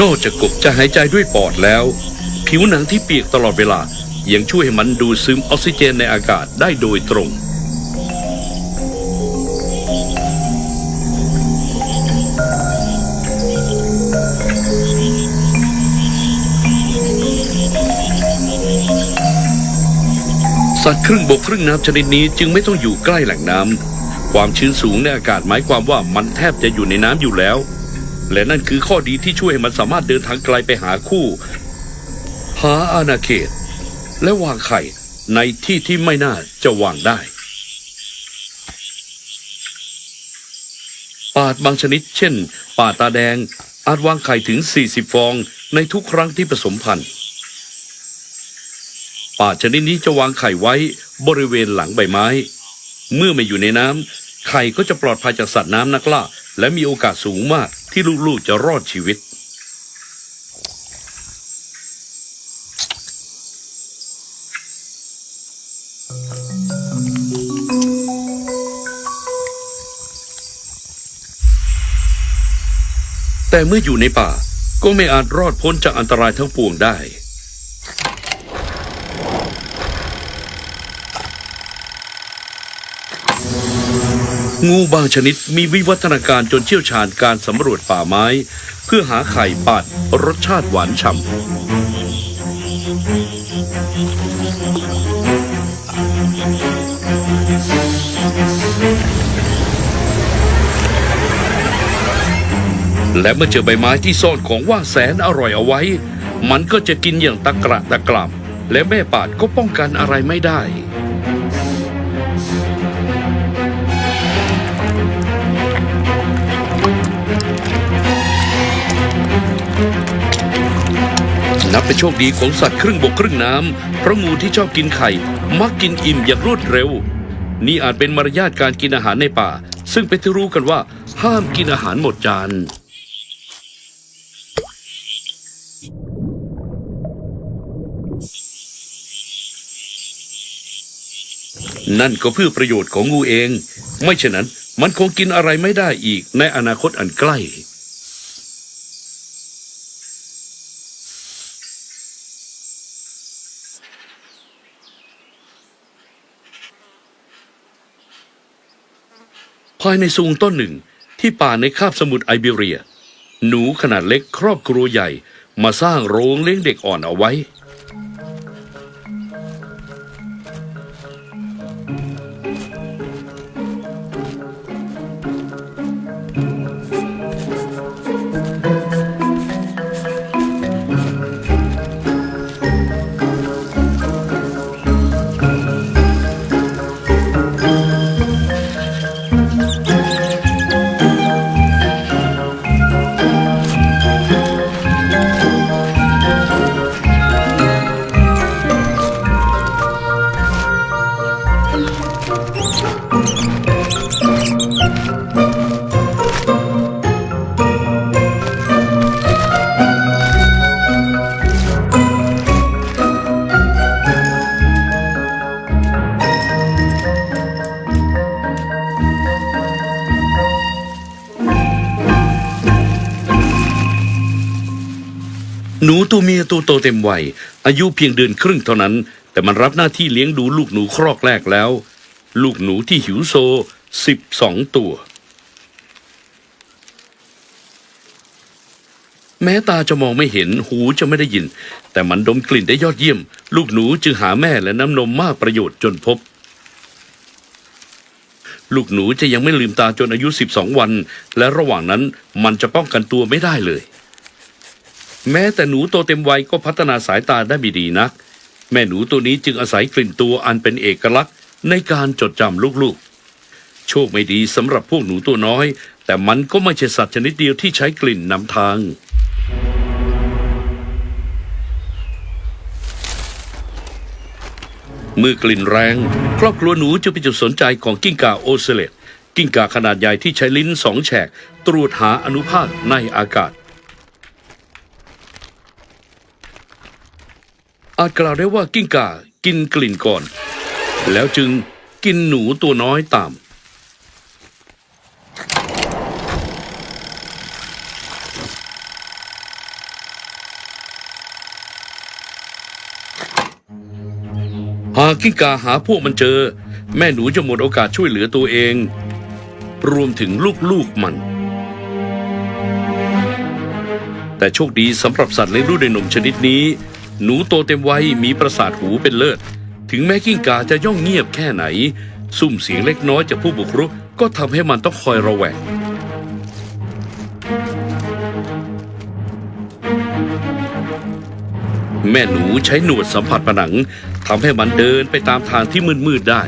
นอกจากกบจะหายใจด้วยปอดแล้ว ผิวหนังที่เปียกตลอดเวลายังช่วยให้มันดูดซึมออกซิเจนในอากาศได้โดยตรง สัตว์ครึ่งบกครึ่งน้ำชนิดนี้จึงไม่ต้องอยู่ใกล้แหล่งน้ำความชื้นสูงในอากาศหมายความว่ามันแทบจะอยู่ในน้ำอยู่แล้ว และนั่นคือข้อดีที่ช่วยให้มันสามารถเดินทางไกลไปหาคู่ หาอาณาเขต และวางไข่ในที่ที่ไม่น่าจะวางได้ ปาดบางชนิด เช่น ป่าตาแดงอาจวางไข่ถึง 40 ฟองในทุกครั้งที่ผสมพันธุ์ป่าชนิดนี้จะวางไข่ไว้บริเวณหลังใบไม้ เมื่อไม่อยู่ในน้ำไข่ก็จะปลอดภัยจากสัตว์น้ำนักล่า และมีโอกาสสูงมาก ที่ลูกๆจะรอดชีวิต แต่เมื่ออยู่ในป่าก็ไม่อาจรอดพ้นจากอันตรายทั้งปวงได้ งูบางชนิดมีวิวัฒนาการจนเชี่ยวชาญการสำรวจป่าไม้ เพื่อหาไข่ปาดรสชาติหวานฉ่ำและเมื่อเจอใบไม้ที่ซ่อนของว่างแสนอร่อยเอาไว้ มันก็จะกินอย่างตะกระตะกรามและแม่ป่าดก็ป้องกันอะไรไม่ได้ นับเป็นโชคดีของสัตว์ครึ่งบกครึ่งน้ำเพราะงูที่ชอบกินไข่ มักกินอิ่มอย่างรวดเร็ว นี่อาจเป็นมารยาทการกินอาหารในป่า ซึ่งเป็นที่รู้กันว่า ห้ามกินอาหารหมดจานนั่นก็เพื่อประโยชน์ของงูเอง ไม่เช่นนั้นมันคงกินอะไรไม่ได้อีกในอนาคตอันใกล้ายในซูงต้นหนึ่งที่ป่าในคาบสมุทรไอเบเรีย หนูขนาดเล็กครอบครัวใหญ่มาสร้างโรงเลี้ยงเด็กอ่อนเอาไว้ ตัวเมียตัวโตเต็มวัยอายุเพียงเดือนครึ่งเท่านั้น แต่มันรับหน้าที่เลี้ยงดูลูกหนูครอกแรกแล้ว ลูกหนูที่หิวโซสิบสองตัว แม้ตาจะมองไม่เห็นหูจะไม่ได้ยิน แต่มันดมกลิ่นได้ยอดเยี่ยม ลูกหนูจึงหาแม่และน้ำนมมากประโยชน์จนพบ ลูกหนูจะยังไม่ลืมตาจนอายุ 12 วัน และระหว่างนั้นมันจะป้องกันตัวไม่ได้เลย แม้แต่หนูโตเต็มวัยก็พัฒนาสายตาได้ไม่ดีนัก แม่หนูตัวนี้จึงอาศัยกลิ่นตัวอันเป็นเอกลักษณ์ในการจดจำลูกๆ โชคไม่ดีสำหรับพวกหนูตัวน้อย แต่มันก็ไม่ใช่สัตว์ชนิดเดียวที่ใช้กลิ่นนำทาง เมื่อกลิ่นแรง ครอบครัวหนูจะเป็นจุดสนใจของกิ้งก่าโอเซเลตกิ้งก่าขนาดใหญ่ที่ใช้ลิ้นสองแฉก ตรวจหาอนุภาคในอากาศ อาจกล่าวได้ว่ากิ้งก่ากินกลิ่นก่อน แล้วจึงกินหนูตัวน้อยตาม หากกิ้งก่าหาพวกมันเจอ แม่หนูจะหมดโอกาสช่วยเหลือตัวเอง รวมถึงลูกๆมันแต่โชคดีสำหรับสัตว์เลี้ยงลูกในนมชนิดนี้ หนูโตเต็มวัยมีประสาทหูเป็นเลิศ ถึงแม้กิ้งก่าจะย่องเงียบแค่ไหน ซุ่มเสียงเล็กน้อยจากผู้บุกรุกก็ทำให้มันต้องคอยระแวงแม่หนูใช้หนวดสัมผัสผนังทำให้มันเดินไปตามทางที่มืดๆได้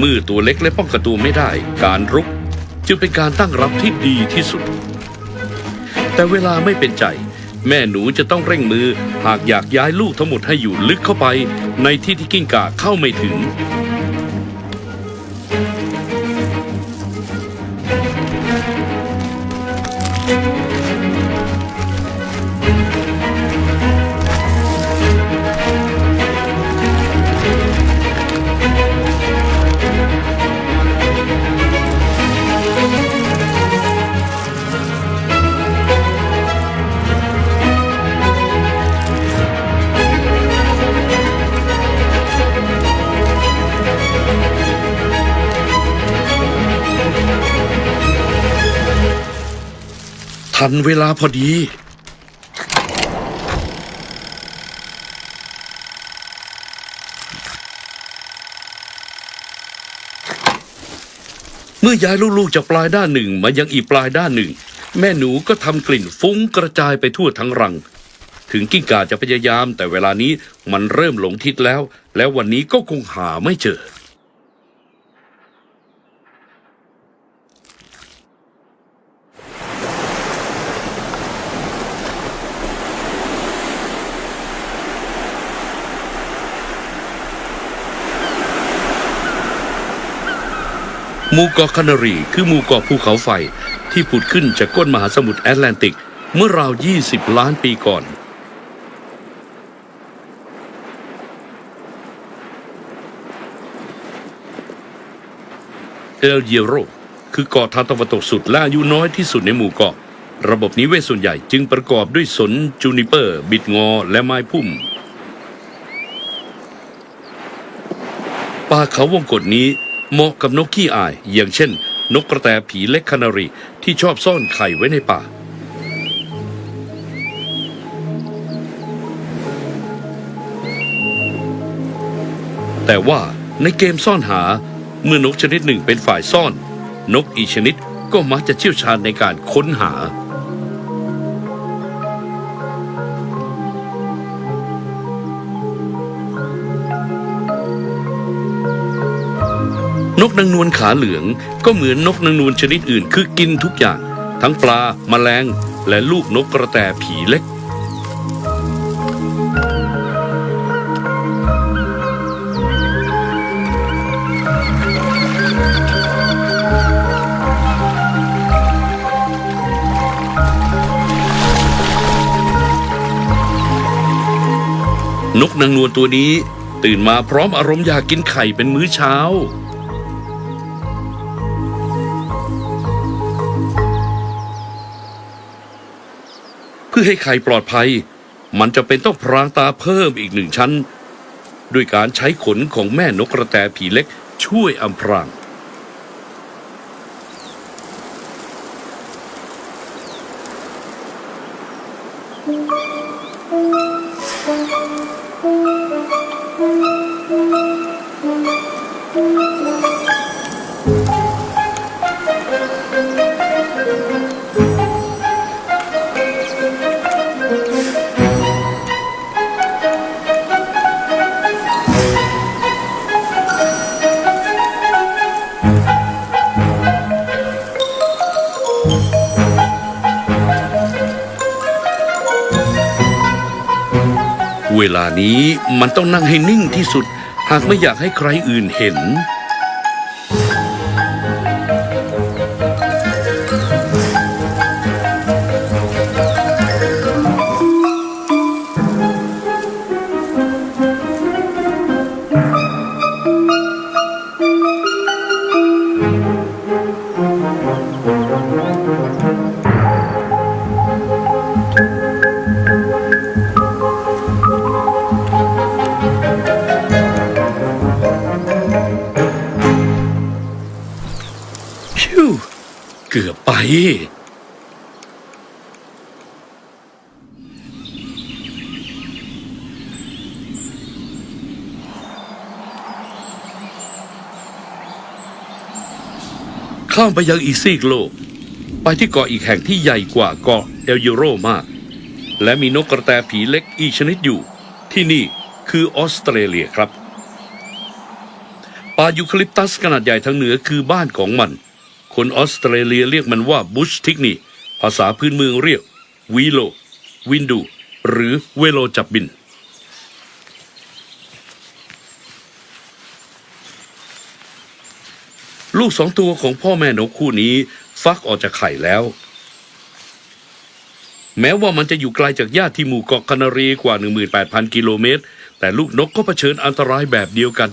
มือตัวเล็กและป้องกันตัวไม่ได้ การรุก จึงเป็นการตั้งรับที่ดีที่สุด แต่เวลาไม่เป็นใจ แม่หนูจะต้องเร่งมือ หากอยากย้ายลูกทั้งหมดให้อยู่ลึกเข้าไป ในที่ที่กิ้งก่าเข้าไม่ถึง ทันเวลาพอดี เมื่อย้ายลูกๆจากปลายด้านหนึ่งมายังอีกปลายด้านหนึ่ง แม่หนูก็ทำกลิ่นฟุ้งกระจายไปทั่วทั้งรัง ถึงกิ้งก่าจะพยายามแต่เวลานี้มันเริ่มหลงทิศแล้ว แล้ววันนี้ก็คงหาไม่เจอ หมู่เกาะคานารีคือหมู่เกาะภูเขาไฟที่ผุดขึ้นจากก้นมหาสมุทรแอตแลนติกเมื่อราว 20 ล้านปีก่อน เอลเยโรคือเกาะทางตะวันตกสุดและอายุน้อยที่สุดในหมู่เกาะ ระบบนิเวศส่วนใหญ่จึงประกอบด้วยสนจูนิเปอร์ บิดงอและไม้พุ่มป่าเขาวงกฏนี้ เหมาะกับนกขี้อาย อย่างเช่น นกกระแตผีเล็กคานารีที่ชอบซ่อนไข่ไว้ในป่า แต่ว่าในเกมซ่อนหาเมื่อนกชนิดหนึ่งเป็นฝ่ายซ่อน นกอีกชนิดก็มักจะเชี่ยวชาญในการค้นหา นกนางนวลขาเหลืองก็เหมือนนกนางนวลชนิดอื่น คือกินทุกอย่าง ทั้งปลาแมลง และลูกนกกระแตผีเล็ก นกนางนวลตัวนี้ ตื่นมาพร้อมอารมณ์อยากกินไข่เป็นมื้อเช้า พื่อให้ไข่ปลอดภัย มันจะเป็นต้องพรางตาเพิ่มอีกหนึ่งชั้น ด้วยการใช้ขนของแม่นกกระแตผีเล็กช่วยอำพราง เวลานี้มันต้องนั่งให้นิ่งที่สุด หากไม่อยากให้ใครอื่นเห็น กือบไป ข้ามไปยังอีซีกโลก ไปที่เกาะอีกแห่งที่ใหญ่กว่าเกาะเอลยูโรมาก และมีนกกระแตผีเล็กอีกชนิดอยู่ ที่นี่คือออสเตรเลียครับป่ายูคาลิปตัสขนาดใหญ่ทางเหนือคือบ้านของมัน คนออสเตรเลียเรียกมันว่าบุชทิกนีภาษาพื้นเมืองเรียกวีโล วินดู หรือเวโลจับบิน ลูกสองตัวของพ่อแม่นกคู่นี้ฟักออกจากไข่แล้ว แม้ว่ามันจะอยู่ไกลจากญาติที่หมู่เกาะคานารีกว่า 18,000 กิโลเมตร แต่ลูกนกก็เผชิญอันตรายแบบเดียวกัน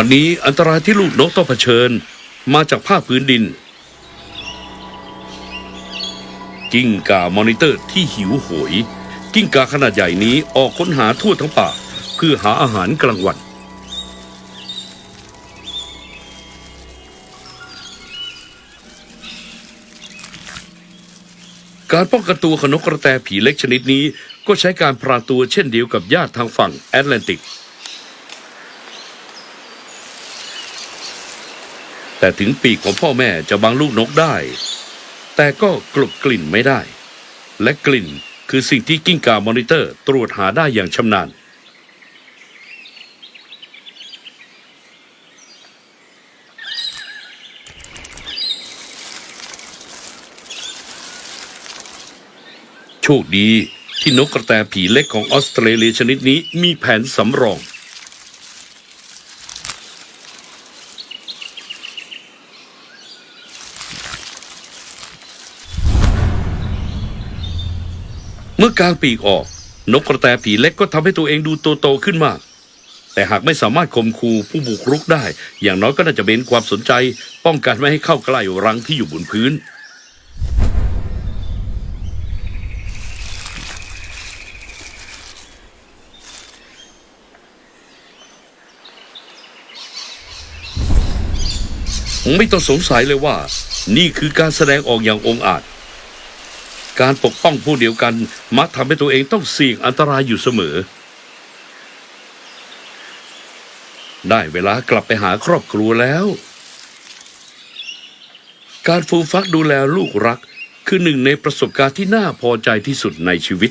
วันนี้อันตรายที่ลูกนกต้องเผชิญ มาจากภาคพื้นดิน กิ้งก่ามอนิเตอร์ที่หิวโหย กิ้งก่าขนาดใหญ่นี้ออกค้นหาทั่วทั้งป่า เพื่อหาอาหารกลางวัน การป้องกันตัวของนกกระแตผีเล็กชนิดนี้ก็ใช้การพรางตัวเช่นเดียวกับญาติทางฝั่งแอตแลนติก แต่ถึงปีกของพ่อแม่จะบังลูกนกได้ แต่ก็กลบกลิ่นไม่ได้ และกลิ่นคือสิ่งที่กิ้งก่ามอนิเตอร์ตรวจหาได้อย่างชำนาญ โชคดีที่นกกระแตผีเล็กของออสเตรเลียชนิดนี้มีแผนสำรอง เมื่อกางปีกออก นกกระแตผีเล็กก็ทำให้ตัวเองดูโตโตๆขึ้นมาก แต่หากไม่สามารถข่มขู่ผู้บุกรุกได้ อย่างน้อยก็น่าจะเบนความสนใจ ป้องกันไม่ให้เข้าใกล้รังที่อยู่บนพื้น ไม่ต้องสงสัยเลยว่า นี่คือการแสดงออกอย่างองอาจ การปกป้องผู้เดียวกัน มักทำให้ตัวเองต้องเสี่ยงอันตรายอยู่เสมอ ได้เวลากลับไปหาครอบครัวแล้ว การฟูมฟักดูแลลูกรัก คือหนึ่งในประสบการณ์ที่น่าพอใจที่สุดในชีวิต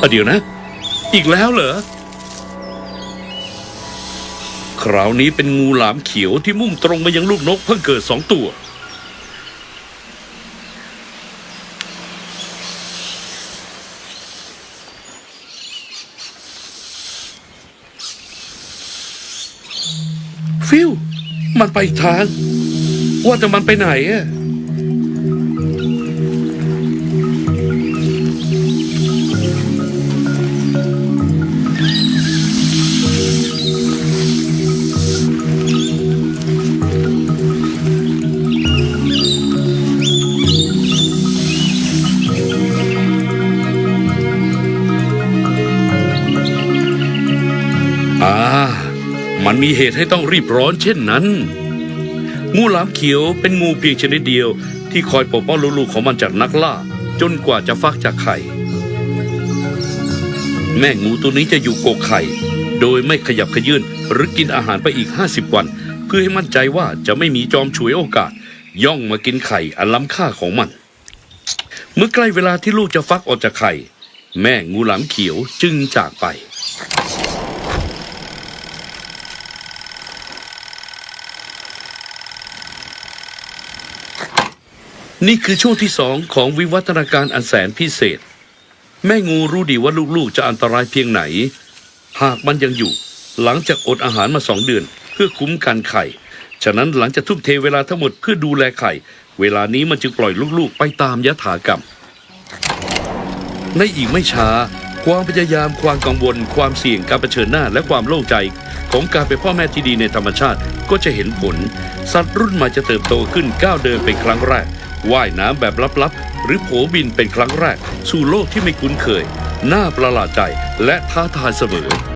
อเดี๋ยวนะ อีกแล้วเหรอ คราวนี้เป็นงูหลามเขียวที่มุ่งตรงมายังลูกนกเพิ่งเกิดสองตัว ฟิว มันไปอีกทาง ว่าแต่มันไปไหนอะ มันมีเหตุให้ต้องรีบร้อนเช่นนั้น งูหลามเขียวเป็นงูเพียงชนิดเดียว ที่คอยปกป้องลูกๆของมันจากนักล่า จนกว่าจะฟักจากไข่ แม่งูตัวนี้จะอยู่โกกไข่ โดยไม่ขยับขยื่นหรือกินอาหารไปอีก 50 วัน เพื่อให้มั่นใจว่าจะไม่มีจอมฉวยโอกาส ย่องมากินไข่อันล้ำค่าของมัน เมื่อใกล้เวลาที่ลูกจะฟักออกจากไข่ แม่งูหลามเขียวจึงจากไป นี่คือช่วงที่สองของวิวัฒนาการอันแสนพิเศษ แม่งูรู้ดีว่าลูกๆจะอันตรายเพียงไหน หากมันยังอยู่ หลังจากอดอาหารมาสองเดือน เพื่อคุ้มกันไข่ ฉะนั้นหลังจากทุ่มเทเวลาทั้งหมดเพื่อดูแลไข่ เวลานี้มันจึงปล่อยลูกๆ ไปตามยถากรรม ในอีกไม่ช้า ความพยายามความกังวล ความเสี่ยงการเผชิญหน้าและความโล่งใจ ของการเป็นพ่อแม่ที่ดีในธรรมชาติก็จะเห็นผล สัตว์รุ่นใหม่จะเติบโตขึ้นก้าวเดินเป็นครั้งแรก ว่ายน้ำแบบลับๆ หรือโผบินเป็นครั้งแรก สู่โลกที่ไม่คุ้นเคย น่าประหลาดใจและท้าทายเสมอ